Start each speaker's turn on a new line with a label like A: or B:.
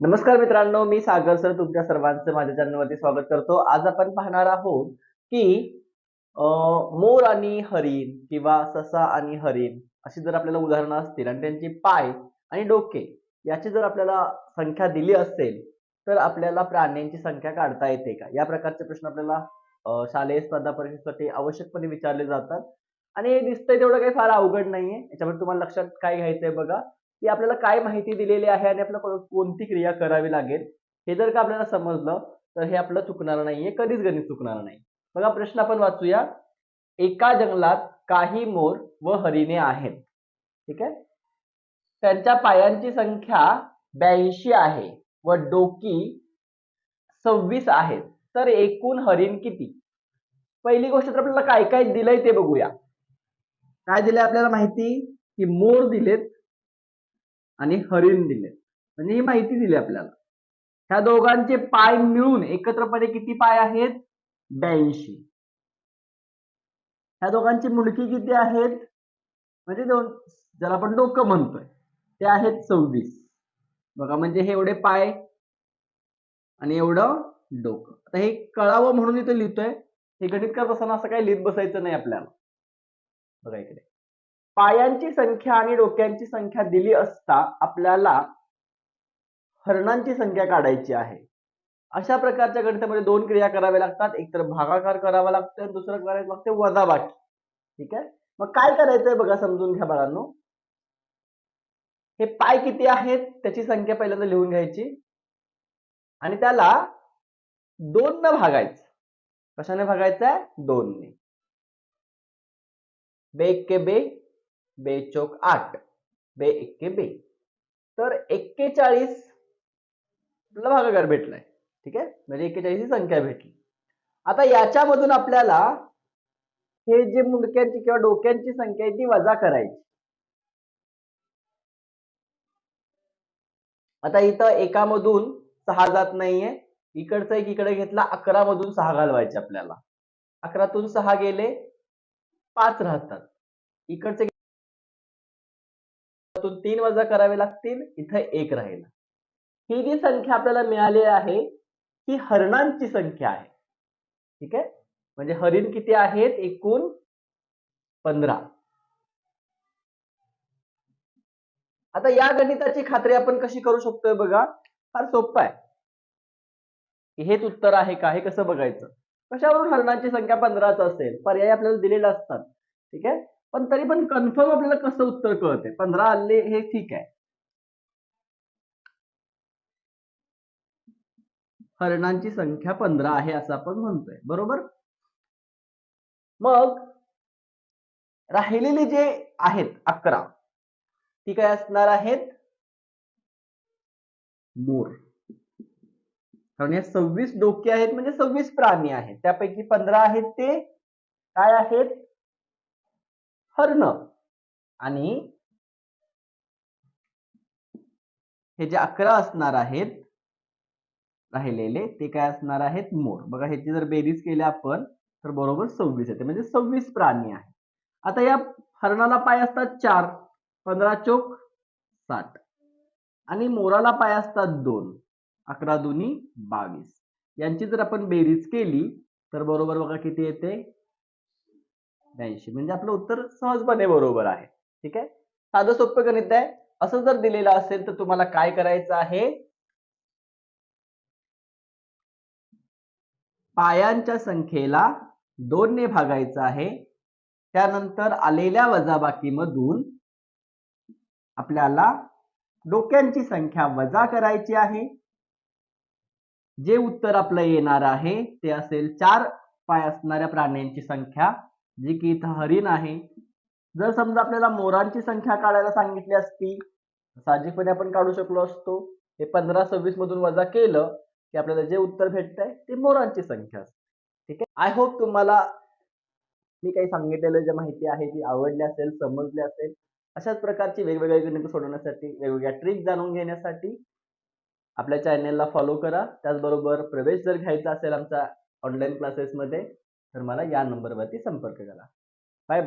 A: नमस्कार मित्रांनो मी सागर सर तुमच्या सर्वांचं माझ्या चॅनलवरती स्वागत करतो. आज आपण पाहणार आहोत की मोर आणि हरिण किंवा ससा आणि हरिण अशी जर आपल्याला उदाहरणं असतील आणि त्यांची पाय आणि डोके याची जर आपल्याला संख्या दिली असेल तर आपल्याला प्राण्यांची संख्या काढता येते का? या प्रकारचे प्रश्न आपल्याला शालेय स्पर्धा परीक्षेसाठी आवश्यकपणे विचारले जातात. आणि हे दिसतंय तेवढं काही फार अवघड नाहीये. याच्यामध्ये तुम्हाला लक्षात काय घ्यायचंय बघा. की आपल्याला काय माहिती दिलेली आहे आणि आपल्याला कोणती क्रिया करावी लागेल हे जर का आपल्याला समजलं तर हे आपलं चुकणार नाहीये कधीच गणित चुकणार नाही. बघा प्रश्न आपण वाचूया. एका जंगलात काही मोर व हरिणे आहेत. ठीक आहे? त्यांच्या पायांची संख्या ब्याऐंशी आहे व डोकी सव्वीस आहेत. तर एकूण हरिण किती? पहिली गोष्ट तर आपल्याला काय काय दिलंय ते बघूया. काय दिलंय आपल्याला माहिती? की मोर दिलेत आणि हरिण दिले. म्हणजे ही माहिती दिली आपल्याला. ह्या दोघांचे पाय मिळून एकत्रपणे किती पाय आहेत? ब्याऐंशी. ह्या दोघांची मुंडकी किती आहेत? म्हणजे दोन ज्याला आपण डोकं म्हणतोय ते आहेत सव्वीस. बघा म्हणजे हे एवढे पाय आणि एवढं डोकं. आता हे कळावं म्हणून इथं लिहितोय. हे गणित करत असताना असं काही लिहित बसायचं नाही आपल्याला. बघा इकडे. पायांची संख्या आणि डोक्यांची संख्या दिली असता आपल्याला हरणांची संख्या काढायची आहे. अशा प्रकारच्या गणितामध्ये दोन क्रिया कराव्या लागतात. एकतर भागाकार करावा लागतो आणि दुसरं करायचं लागते वजाबाकी. ठीक आहे? मग काय करायचंय बघा समजून घ्या बाळांनो. हे पाय किती आहेत? त्याची संख्या पहिल्यांदा लिहून घ्यायची. आणि त्याला दोन न भागायचं. कशाने भागायचं आहे दोनने. बे के बे बे चोक आठ बे एक्के बे. तर एक्केचाळीस आपल्याला भागाकार भेटलाय. ठीक आहे? म्हणजे एक्केचाळीस ही संख्या भेटली. आता याच्यामधून आपल्याला हे जे मुंडक्यांची किंवा डोक्यांची संख्या आहे ती वजा करायची. आता इथं एकामधून सहा जात नाहीये. इकडचं एक इकडे घेतला अकरा मधून सहा घालवायचे आपल्याला. अकरातून सहा गेले पाच राहतात. इकडचे त्यातून तीन वजा करावे लागतील इथं एक राहील. ही जी संख्या आपल्याला मिळाली आहे ही हरणांची संख्या आहे. ठीक आहे? म्हणजे हरिण किती आहेत? एकूण पंधरा. आता या गणिताची खात्री आपण कशी करू शकतोय बघा? फार सोपं आहे. हेच उत्तर आहे का? हे कसं बघायचं? कशावरून हरणांची संख्या पंधराच असेल? पर्याय आपल्याला दिलेले असतात. ठीक आहे? पण तरी पण कन्फर्म आपल्याला कसं उत्तर कळते पंधरा आले हे ठीक आहे. हरणांची संख्या पंधरा आहे असं आपण म्हणतोय. बरोबर? मग राहिलेले जे आहेत अकरा ती काय असणार आहेत? मोर. कारण या सव्वीस डोके आहेत म्हणजे सव्वीस प्राणी आहेत. त्यापैकी पंधरा आहेत ते काय आहेत? हरण. आणि हे जे अकरा असणार आहेत राहिलेले ते काय असणार आहेत? मोर. बघा ह्याची जर बेरीज केली आपण तर बरोबर सव्वीस येते. म्हणजे सव्वीस प्राणी आहे आता या हरणाला पाय असतात चार. पंधरा चोक साठ. आणि मोराला पाय असतात दोन. अकरा दोन्ही बावीस. यांची जर आपण बेरीज केली तर बरोबर बघा किती येते? ब्याऐंशी. म्हणजे आपलं उत्तर सहजपणे बरोबर आहे. ठीक आहे? साधं सोपं गणित आहे. असं जर दिलेलं असेल तर तुम्हाला काय करायचं आहे? पायांच्या संख्येला दोनने भागायचं आहे. त्यानंतर आलेल्या वजाबाकीमधून आपल्याला डोक्यांची संख्या वजा करायची आहे. जे उत्तर आपलं येणार आहे ते असेल चार पाय असणाऱ्या प्राण्यांची संख्या. जी की इथं हरिण आहे जर समजा आपल्याला मोरांची संख्या काढायला सांगितली असती साहजिकपणे आपण काढू शकलो असतो. हे पंधरा सव्वीस मधून वजा केलं की आपल्याला जे उत्तर भेटतंय ते मोरांची संख्या असते. ठीक आहे? आय होप तुम्हाला मी काही सांगितलेलं जे माहिती आहे ती आवडली असेल समजली असेल अशाच प्रकारची वेगवेगळे गणित सोडवण्यासाठी वेगवेगळ्या ट्रिक जाणून घेण्यासाठी आपल्या चॅनेलला फॉलो करा. त्याचबरोबर प्रवेश जर घ्यायचा असेल आमच्या ऑनलाईन क्लासेसमध्ये तर मला या नंबरवरती संपर्क करा. Bye bye.